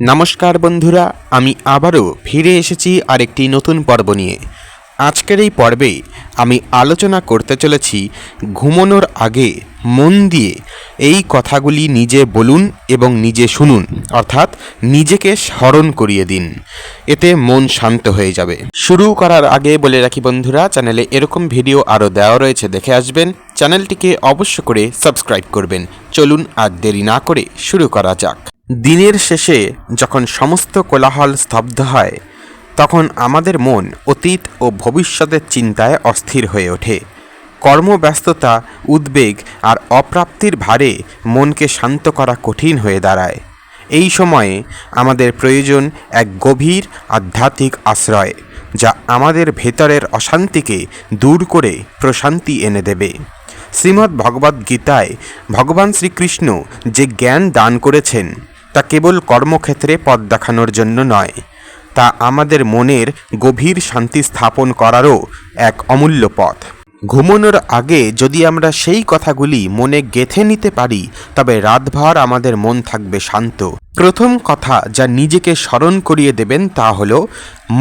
নমস্কার বন্ধুরা, আমি আবারও ফিরে এসেছি আরেকটি নতুন পর্ব নিয়ে। আজকের এই পর্বে আমি আলোচনা করতে চলেছি ঘুমানোর আগে মন দিয়ে এই কথাগুলি নিজে বলুন এবং নিজে শুনুন, অর্থাৎ নিজেকে স্মরণ করিয়ে দিন। এতে মন শান্ত হয়ে যাবে। শুরু করার আগে বলে রাখি বন্ধুরা, চ্যানেলে এরকম ভিডিও আরও দেওয়া রয়েছে, দেখে আসবেন। চ্যানেলটিকে অবশ্য করে সাবস্ক্রাইব করবেন। চলুন আর দেরি না করে শুরু করা যাক। দিনের শেষে যখন সমস্ত কোলাহল স্তব্ধ হয়, তখন আমাদের মন অতীত ও ভবিষ্যতের চিন্তায় অস্থির হয়ে ওঠে। কর্মব্যস্ততা, উদ্বেগ আর অপ্রাপ্তির ভারে মনকে শান্ত করা কঠিন হয়ে দাঁড়ায়। এই সময়ে আমাদের প্রয়োজন এক গভীর আধ্যাত্মিক আশ্রয়, যা আমাদের ভেতরের অশান্তিকে দূর করে প্রশান্তি এনে দেবে। শ্রীমদ্ ভগবদ্ গীতায় ভগবান শ্রীকৃষ্ণ যে জ্ঞান দান করেছেন তা কেবল কর্মক্ষেত্রে পথ দেখানোর জন্য নয়, তা আমাদের মনের গভীর শান্তি স্থাপন করারও এক অমূল্য পথ। ঘুমানোর আগে যদি আমরা সেই কথাগুলি মনে গেঁথে নিতে পারি, তবে রাতভর আমাদের মন থাকবে শান্ত। প্রথম কথা যা নিজেকে স্মরণ করিয়ে দেবেন তা হল,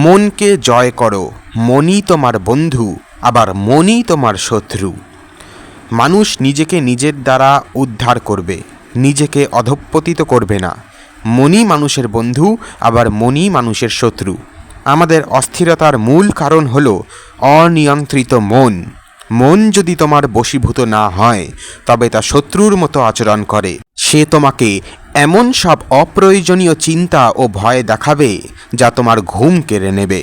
মনকে জয় করো, মনই তোমার বন্ধু, আবার মনই তোমার শত্রু। মানুষ নিজেকে নিজের দ্বারা উদ্ধার করবে, নিজেকে অধঃপতিত করবে না। মনই মানুষের বন্ধু, আবার মনই মানুষের শত্রু। আমাদের অস্থিরতার মূল কারণ হল অনিয়ন্ত্রিত মন। মন যদি তোমার বশীভূত না হয়, তবে তা শত্রুর মতো আচরণ করে। সে তোমাকে এমন সব অপ্রয়োজনীয় চিন্তা ও ভয় দেখাবে, যা তোমার ঘুম কেড়ে নেবে।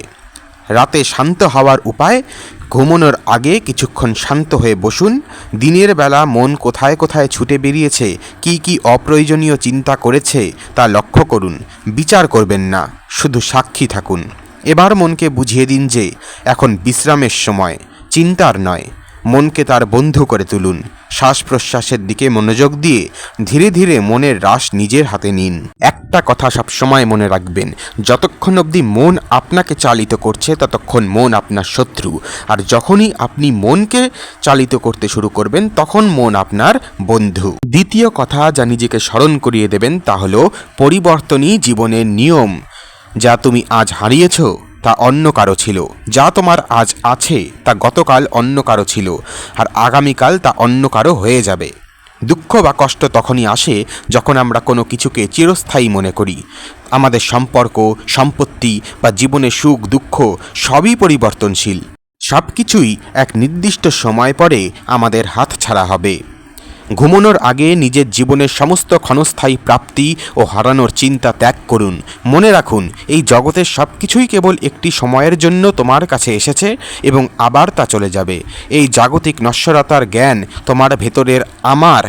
রাতে শান্ত হওয়ার উপায় ঘুমানোর আগে কিছুক্ষণ শান্ত হয়ে বসুন। দিনের বেলা মন কোথায় কোথায় ছুটে বেরিয়েছে, কি কি অপ্রয়োজনীয় চিন্তা করেছে, তা লক্ষ্য করুন। বিচার করবেন না, শুধু সাক্ষী থাকুন। এবার মনকে বুঝিয়ে দিন যে, এখন বিশ্রামের সময়, চিন্তার নয়, মনকে তার বন্ধু করে তুলুন। শ্বাস প্রশ্বাসের দিকে মনোযোগ দিয়ে ধীরে ধীরে মনের রাস নিজের হাতে নিন। একটা কথা সবসময় মনে রাখবেন, যতক্ষণ অবধি মন আপনাকে চালিত করছে, ততক্ষণ মন আপনার শত্রু। আর যখনই আপনি মনকে চালিত করতে শুরু করবেন, তখন মন আপনার বন্ধু। দ্বিতীয় কথা যা নিজেকে স্মরণ করিয়ে দেবেন, তা হলো পরিবর্তনই জীবনের নিয়ম। যা তুমি আজ হারিয়েছ তা অন্য কারও ছিল। যা তোমার আজ আছে, তা গতকাল অন্য কারও ছিল, আর আগামীকাল তা অন্য কারও হয়ে যাবে। দুঃখ বা কষ্ট তখনই আসে যখন আমরা কোনো কিছুকে চিরস্থায়ী মনে করি। আমাদের সম্পর্ক, সম্পত্তি বা জীবনের সুখ, দুঃখ সবই পরিবর্তনশীল। সব কিছুই এক নির্দিষ্ট সময় পরে আমাদের হাত ছাড়া হবে। ঘুমানোর আগে নিজের জীবনের সমস্ত ক্ষণস্থায়ী প্রাপ্তি ও হারানোর চিন্তা ত্যাগ করুন। মনে রাখুন, এই জগতের সব কিছুই কেবল একটি সময়ের জন্য তোমার কাছে এসেছে এবং আবার তা চলে যাবে। এই জাগতিক নশ্বরতার জ্ঞান তোমার ভেতরের আমার,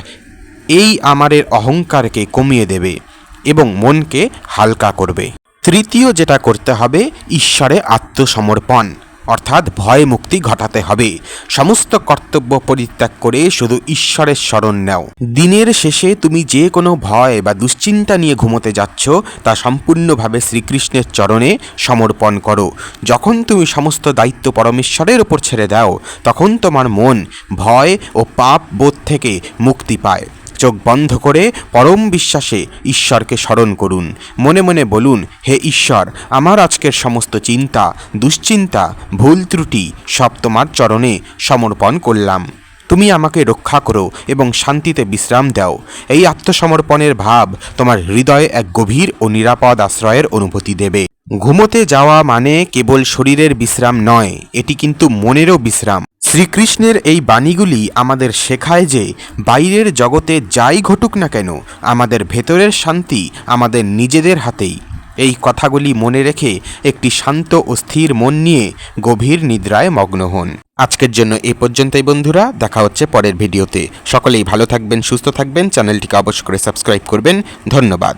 এই আমারের অহংকারকে কমিয়ে দেবে এবং মনকে হালকা করবে। তৃতীয় যেটা করতে হবে, ঈশ্বরে আত্মসমর্পণ। অর্থাৎ ভয় মুক্তি ঘটাতে হবে। সমস্ত কর্তব্য পরিত্যাগ করে শুধু ঈশ্বরের স্মরণ নাও। দিনের শেষে তুমি যে কোনো ভয় বা দুশ্চিন্তা নিয়ে ঘুমোতে যাচ্ছ, তা সম্পূর্ণভাবে শ্রীকৃষ্ণের চরণে সমর্পণ করো। যখন তুমি সমস্ত দায়িত্ব পরমেশ্বরের ওপর ছেড়ে দাও, তখন তোমার মন ভয় ও পাপ বোধ থেকে মুক্তি পায়। চোখ বন্ধ করে পরম বিশ্বাসে ঈশ্বরকে স্মরণ করুন। মনে মনে বলুন, হে ঈশ্বর, আমার আজকের সমস্ত চিন্তা, দুশ্চিন্তা, ভুল ত্রুটি সব তোমার চরণে সমর্পণ করলাম। তুমি আমাকে রক্ষা করো এবং শান্তিতে বিশ্রাম দাও। এই আত্মসমর্পণের ভাব তোমার হৃদয়ে এক গভীর ও নিরাপদ আশ্রয়ের অনুভূতি দেবে। ঘুমোতে যাওয়া মানে কেবল শরীরের বিশ্রাম নয়, এটি কিন্তু মনেরও বিশ্রাম। শ্রীকৃষ্ণের এই বাণীগুলি আমাদের শেখায় যে বাইরের জগতে যাই ঘটুক না কেন, আমাদের ভেতরের শান্তি আমাদের নিজেদের হাতেই। এই কথাগুলি মনে রেখে একটি শান্ত ও স্থির মন নিয়ে গভীর নিদ্রায় মগ্ন হন। আজকের জন্য এ পর্যন্তই বন্ধুরা, দেখা হচ্ছে পরের ভিডিওতে। সকলেই ভালো থাকবেন, সুস্থ থাকবেন, চ্যানেলটিকে অবশ্য করে সাবস্ক্রাইব করবেন। ধন্যবাদ।